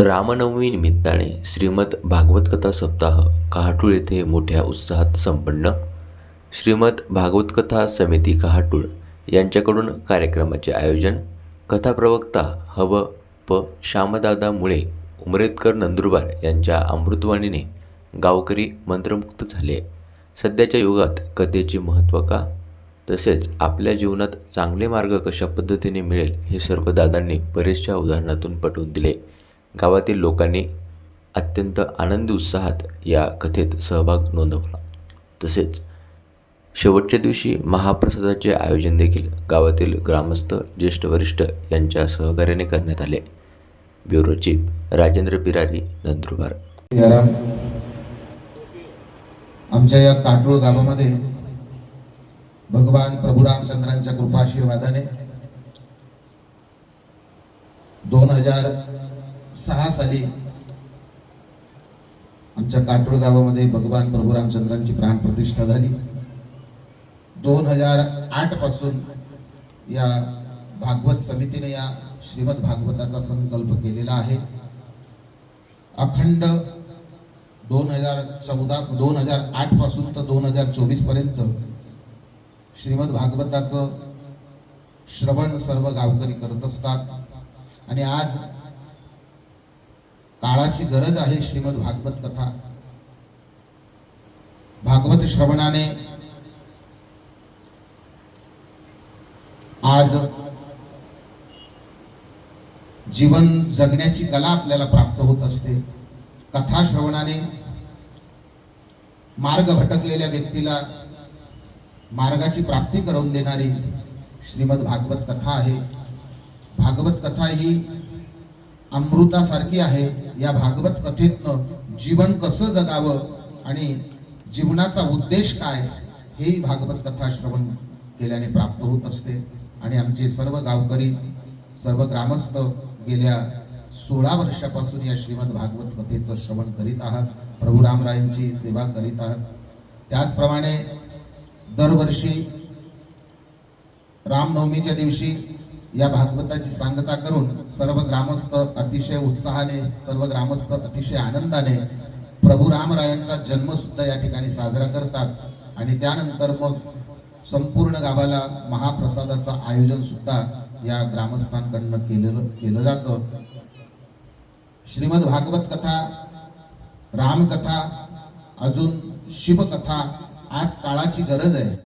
रामनवमीनिमित्ताने श्रीमद भागवत कथा सप्ताह कहाटूळ येथे मोठ्या उत्साहात संपन्न. श्रीमद भागवत कथा समिती कहाटूळ यांच्याकडून कार्यक्रमाचे आयोजन. कथा प्रवक्ता हव प श्यामदादा मुळे उमरेदकर नंदुरबार यांच्या अमृतवाणीने गावकरी मंत्रमुक्त झाले. सध्याच्या युगात कथेचे महत्त्व का? तसेच आपल्या जीवनात चांगले मार्ग कशा पद्धतीने मिळेल हे सर्व दादांनी बरेचशा उदाहरणातून पटवून दिले. गावातील लोकांनी अत्यंत आनंदी उत्साहात या कथेत सहभाग नोंदवला. तसेच शेवटच्या दिवशी महाप्रसादाचे आयोजन देखील गावातील ग्रामस्थ ज्येष्ठ वरिष्ठ यांच्या सहकार्याने करण्यात आले. Bureau chief Rajendra Birari Nandurbar. आमच्या या काटोळ गावामध्ये भगवान प्रभू रामचंद्रांच्या कृपा आशीर्वादाने दोन हजार सहा साली आमच्या काटोळ गावामध्ये भगवान प्रभू रामचंद्रांची प्राणप्रतिष्ठा झाली. दोन हजार आठपासून या भागवत समितीने या श्रीमद भागवताचा संकल्प केलेला आहे. अखंड दोन हजार चौदा दोन हजार आठपासून तर दोन हजार चोवीसपर्यंत श्रीमद भागवताचं श्रवण सर्व गावकरी करत असतात. आणि आज काळाची गरज आहे श्रीमद भागवत कथा. भागवत श्रवणाने आज जीवन जगण्याची कला आपल्याला प्राप्त होत असते. कथा श्रवणाने मार्ग भटकलेल्या व्यक्तीला मार्गाची प्राप्ती करून देणारी श्रीमद भागवत कथा आहे. भागवत कथा ही अमृतासारखी आहे या भागवत कथेतनं जीवन कसं जगावं आणि जीवनाचा उद्देश काय हेही भागवत कथा श्रवण केल्याने प्राप्त होत असते. आणि आमचे सर्व गावकरी सर्व ग्रामस्थ गेल्या सोळा वर्षापासून या श्रीमद भागवत कथेचं श्रवण करीत आहात. प्रभू रामरायांची सेवा करीत आहात. त्याचप्रमाणे दरवर्षी रामनवमीच्या दिवशी या भागवताची सांगता करून सर्व ग्रामस्थ अतिशय उत्साहाने सर्व ग्रामस्थ अतिशय आनंदाने प्रभू रामरायांचा जन्म सुद्धा या ठिकाणी साजरा करतात. आणि त्यानंतर मग संपूर्ण गावाला महाप्रसादाचं आयोजन सुद्धा या ग्रामस्थांकडनं केलेलं केलं जातं. श्रीमद भागवत कथा रामकथा अजून शिवकथा आज काळाची गरज आहे.